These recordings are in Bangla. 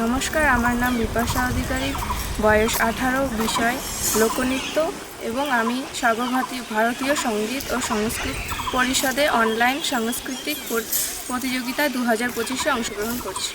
নমস্কার, আমার নাম বিপাশা অধিকারী, বয়স আঠারো, বিষয় লোকনৃত্য এবং আমি সর্বভারতী ভারতীয় সংগীত ও সংস্কৃত পরিষদে অনলাইন সাংস্কৃতিক প্রতিযোগিতায় দু হাজার পঁচিশে অংশগ্রহণ করছি।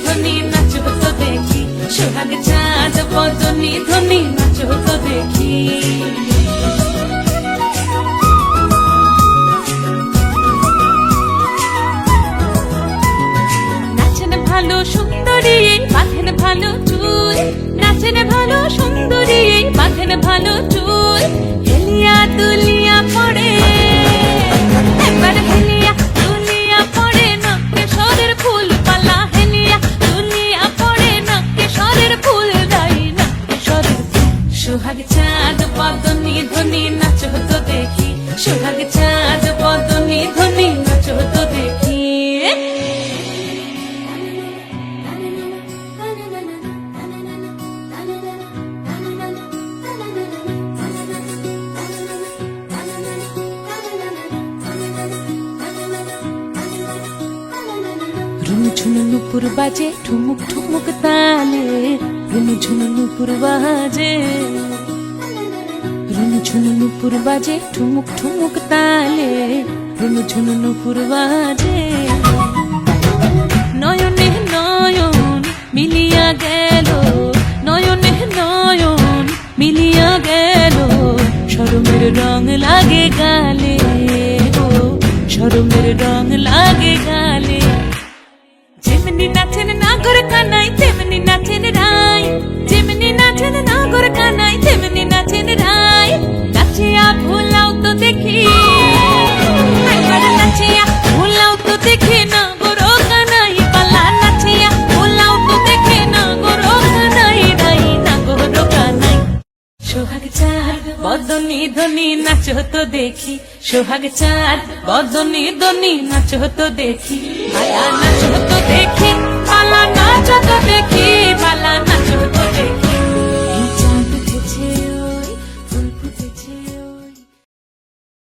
সোহাগ চাঁদ বদনি ধনি নাচো তো দেখি। নাচেন ভালো সুন্দরী, বাঁধেন ভালো চুল। নাচেন ভালো সুন্দরী, বাঁধেন ভালো ধ্বনি নাচ হতো দেখি। সোহাগ চাঁদ বদনি ধ্বনি নাচ হতো দেখি। ঝুনু নুপুর বাজে, ঠুমুক ঠুমুক তালে। রুনু ঝুনু নুপুর বাজে। নুপুর বাজে, ঠুমুক ঠুমুক তালে রুনু ঝুনু নুপুর বাজে। নয়নে নয়ন মিলিয়া গেল, নয়নে নয়ন মিলিয়া গেল সরমের রং লাগে গালে গো সরমের রং লাগে গালে। যেমনি নাচেন নাগর কানাই তেমনি বদনি ধনি নাচ হতো দেখি। সোহাগ চাঁদ, বদনি ধনি নাচ হতো দেখি। পালা নাচ হতো দেখি পালা নাচ হতো দেখি।